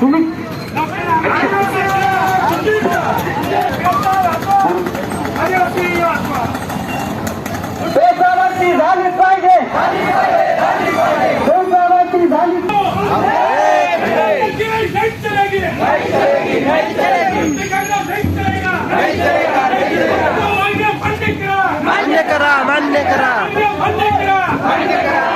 तुम्ही? देशावरती झाली पाहिजे. देशावरती झाली मान्य करा मान्य करा मान्य करा.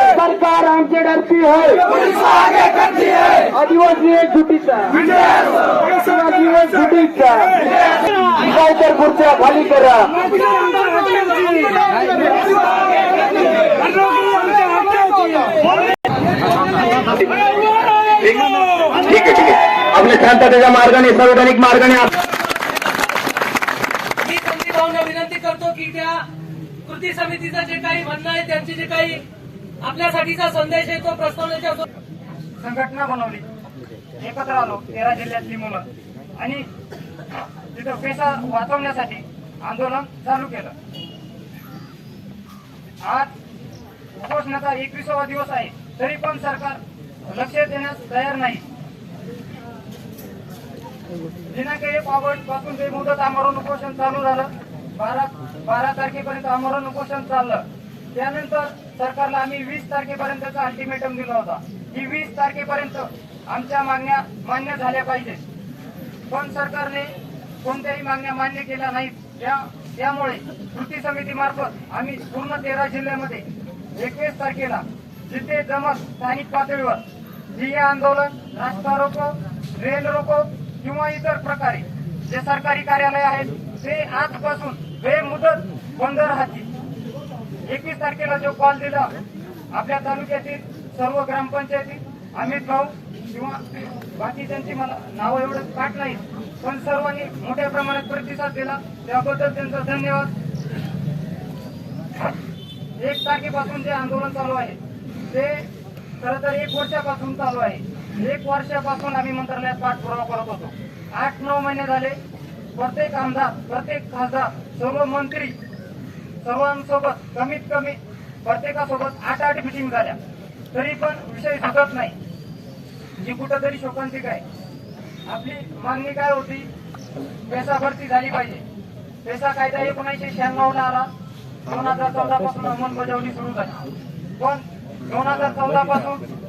सरकार हमसे डरती है है आदिवासी एकजुटीचा आदिवासी एकजुटीचा गावकर खुर्च्या खाली करा ठीक आहे ठीक आहे. आपल्या शांततेच्या मार्गाने सार्वजनिक मार्गाने मी विनंती करतो की त्या कृती समितीचं जे काही म्हणणं आहे त्यांची जे काही आपल्यासाठीचा संदेश आहे तो प्रस्तावनेच्या संघटना बनवली. एकत्र आलो तेरा जिल्ह्यातली मुलं. आणि तिथं पैसा वाचवण्यासाठी आंदोलन चालू केलं. आज उपोषणाचा एकविसावा दिवस आहे तरी पण सरकार लक्ष देण्यास तयार नाही. दिनांक एक ऑगस्टपासून ते मुदत आमरण उपोषण चालू झालं. बारा बारा तारखेपर्यंत आमरण उपोषण चाललं. त्यानंतर सरकारला आम्ही वीस तारखेपर्यंतचा अल्टिमेटम दिला होता. की वीस तारखेपर्यंत आमच्या मागण्या मान्य झाल्या पाहिजेत. पण सरकारने कोणत्याही मागण्या मान्य केल्या नाहीत. त्यामुळे कृती समितीमार्फत आम्ही पूर्ण तेरा जिल्ह्यामध्ये एकवीस तारखेला जिथे जमत स्थानिक पातळीवर ठिय्या आंदोलन रास्ता रोको रेल रोको किंवा इतर प्रकारे जे सरकारी कार्यालय आहेत ते आजपासून बेमुदत बंद राहतील. एकवीस तारखेला जो कॉल दिला आपल्या तालुक्यातील सर्व ग्रामपंचायती अमित भाऊ किंवा बाकीच्यांची मला नावं एवढं पाठ नाही पण सर्वांनी मोठ्या प्रमाणात प्रतिसाद दिला. त्याबद्दल त्यांचा धन्यवाद. एक तारखेपासून जे आंदोलन चालू आहे ते खरं तर एक वर्षापासून चालू आहे. एक वर्षापासून आम्ही मंत्रालयात पाठपुरावा करत होतो. आठ नऊ महिने झाले प्रत्येक आमदार प्रत्येक खासदार सर्व मंत्री सर्वांसोबत कमीत कमी प्रत्येकासोबत आठ आठ मिटिंग झाल्या. तरी पण विषय सुटत नाही. जी कुठंतरी शोकांतिक आहे. आपली मागणी काय होती? पैसा भरती झाली पाहिजे. पैसा कायदा एकोणीसशे शहाण्णवला आला. दोन हजार चौदा पासून अंमलबजावणी सुरू झाली. पण दोन हजार चौदा पासून